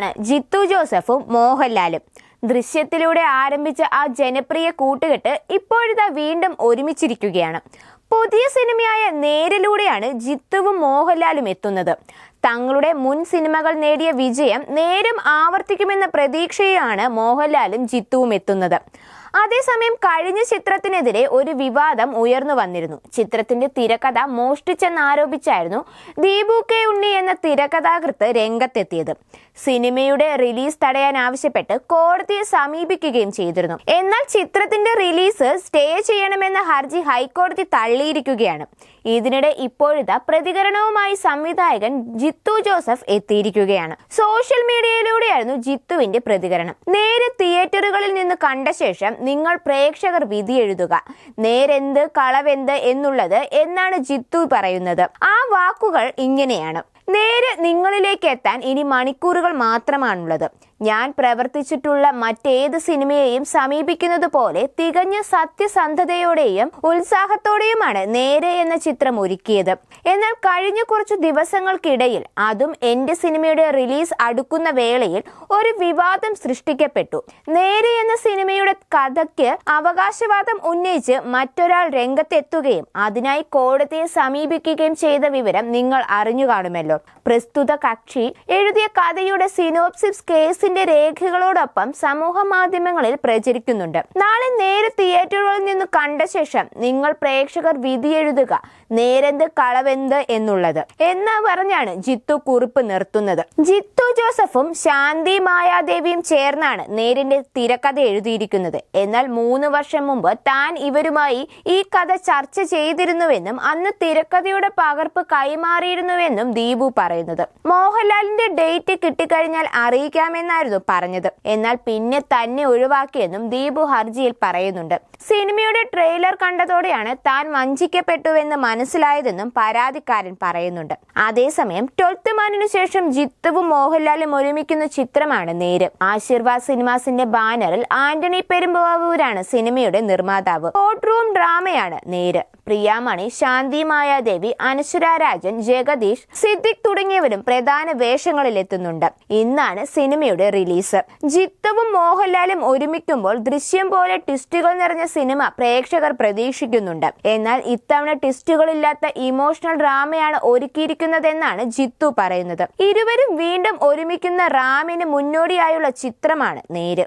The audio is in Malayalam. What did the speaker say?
ഒരുമിക്കുകയാണ് ജിത്തു ജോസഫും മോഹൻലാലും. ദൃശ്യത്തിലൂടെ ആരംഭിച്ച ആ ജനപ്രിയ കൂട്ടുകെട്ട് ഇപ്പോഴിതാ വീണ്ടും ഒരുമിച്ചിരിക്കുകയാണ്. പുതിയ സിനിമയായ നേരിലൂടെയാണ് ജിത്തുവും മോഹൻലാലും എത്തുന്നത്. തങ്ങളുടെ മുൻ സിനിമകൾ നേടിയ വിജയം നേരം ആവർത്തിക്കുമെന്ന പ്രതീക്ഷയാണ് മോഹൻലാലും ജിത്തുവും എത്തുന്നത്. അതേസമയം കഴിഞ്ഞ ചിത്രത്തിനെതിരെ ഒരു വിവാദം ഉയർന്നു വന്നിരുന്നു. ചിത്രത്തിന്റെ തിരക്കഥ മോഷ്ടിച്ചെന്നാരോപിച്ചായിരുന്നു ദീപു കെ ഉണ്ണി എന്ന തിരക്കഥാകൃത്ത് രംഗത്തെത്തിയത്. സിനിമയുടെ റിലീസ് തടയാൻ ആവശ്യപ്പെട്ട് കോടതിയെ സമീപിക്കുകയും ചെയ്തിരുന്നു. എന്നാൽ ചിത്രത്തിന്റെ റിലീസ് സ്റ്റേ ചെയ്യണമെന്ന ഹർജി ഹൈക്കോടതി തള്ളിയിരിക്കുകയാണ്. ഇതിനിടെ ഇപ്പോഴത്തെ പ്രതികരണവുമായി സംവിധായകൻ ജിത്തു ജോസഫ് എത്തിയിരിക്കുകയാണ്. സോഷ്യൽ മീഡിയയിലൂടെയായിരുന്നു ജിത്തുവിന്റെ പ്രതികരണം. നേരെ തിയേറ്ററുകളിൽ നിന്ന് കണ്ട ശേഷം നിങ്ങൾ പ്രേക്ഷകർ വിധി എഴുതുക. നേരെന്ത് കളവെന്ത് എന്നുള്ളത് എന്നാണ് ജിത്തു പറയുന്നത്. ആ വാക്കുകൾ ഇങ്ങനെയാണ്. നേരെ നിങ്ങളിലേക്ക് എത്താൻ ഇനി മണിക്കൂറുകൾ മാത്രമാണുള്ളത്. ഞാൻ പ്രവർത്തിച്ചിട്ടുള്ള മറ്റേത് സിനിമയെയും സമീപിക്കുന്നത് പോലെ തികഞ്ഞ സത്യസന്ധതയോടെയും ഉത്സാഹത്തോടെയുമാണ് നേരെ എന്ന ചിത്രം ഒരുക്കിയത്. എന്നാൽ കഴിഞ്ഞ കുറച്ച് ദിവസങ്ങൾക്കിടയിൽ അതും എന്റെ സിനിമയുടെ റിലീസ് അടുക്കുന്ന വേളയിൽ ഒരു വിവാദം സൃഷ്ടിക്കപ്പെട്ടു. നേരെ എന്ന സിനിമയുടെ കഥയ്ക്ക് അവകാശവാദം ഉന്നയിച്ച് മറ്റൊരാൾ രംഗത്തെത്തുകയും അതിനായി കോടതിയെ സമീപിക്കുകയും ചെയ്ത വിവരം നിങ്ങൾ അറിഞ്ഞു കാണുമല്ലോ. പ്രസ്തുത കക്ഷി എഴുതിയ കഥയുടെ സിനോപ്സിസ് കേസിന്റെ രേഖകളോടൊപ്പം സമൂഹ മാധ്യമങ്ങളിൽ പ്രചരിക്കുന്നുണ്ട്. നാളെ നേരെ തിയേറ്ററുകളിൽ നിന്ന് കണ്ട ശേഷം നിങ്ങൾ പ്രേക്ഷകർ വിധി എഴുതുക. നേരെന്ത് കളവെന്ത് എന്നുള്ളത്. എന്ന് പറഞ്ഞാണ് ജിത്തു കുറിപ്പ് നിർത്തുന്നത്. ജിത്തു ജോസഫും ശാന്തി മായാദേവിയും ചേർന്നാണ് നേരിന്റെ തിരക്കഥ എഴുതിയിരിക്കുന്നത്. എന്നാൽ മൂന്ന് വർഷം മുമ്പ് താൻ ഇവരുമായി ഈ കഥ ചർച്ച ചെയ്തിരുന്നുവെന്നും അന്ന് തിരക്കഥയുടെ പകർപ്പ് കൈമാറിയിരുന്നുവെന്നും ദീപു പറയുന്നത്. മോഹൻലാലിന്റെ ഡേറ്റ് കിട്ടിക്കഴിഞ്ഞാൽ അറിയിക്കാമെന്നായിരുന്നു പറഞ്ഞത്. എന്നാൽ പിന്നെ തന്നെ ഒഴിവാക്കിയെന്നും ദീപു ഹർജിയിൽ പറയുന്നുണ്ട്. സിനിമയുടെ ട്രെയിലർ കണ്ടതോടെയാണ് താൻ വഞ്ചിക്കപ്പെട്ടുവെന്ന് മനസ്സിലായതെന്നും പരാതിക്കാരൻ പറയുന്നുണ്ട്. അതേസമയം ട്വൽത്ത് മാനിനു ശേഷം ജിത്തുവും മോഹൻലാലും ഒരുമിക്കുന്ന ചിത്രമാണ് നേര്. ആശീർവാദ് സിനിമാസിന്റെ ബാനറിൽ ആന്റണി പെരുമ്പാവൂരാണ് സിനിമയുടെ നിർമ്മാതാവ്. റൂം ഡ്രാമയാണ് നേര്. പ്രിയാമണി ശാന്തി മായാദേവി അനശ്വര രാജൻ ജഗദീഷ് സിദ്ദിഖ് തുടങ്ങിയവരും പ്രധാന വേഷങ്ങളിൽ എത്തുന്നുണ്ട് ഇന്നാണ് സിനിമയുടെ റിലീസ്. ജിത്തവും മോഹൻലാലും ഒരുമിക്കുമ്പോൾ ദൃശ്യം പോലെ ട്വിസ്റ്റുകൾ നിറഞ്ഞ സിനിമ പ്രേക്ഷകർ പ്രതീക്ഷിക്കുന്നുണ്ട്. എന്നാൽ ഇത്തവണ ട്വിസ്റ്റുകളില്ലാത്ത ഇമോഷണൽ ഡ്രാമയാണ് ഒരുക്കിയിരിക്കുന്നതെന്നാണ് ജിത്തു പറയുന്നത്. ഇരുവരും വീണ്ടും ഒരുമിക്കുന്ന റാമിന് മുന്നോടിയായുള്ള ചിത്രമാണ് നേര്.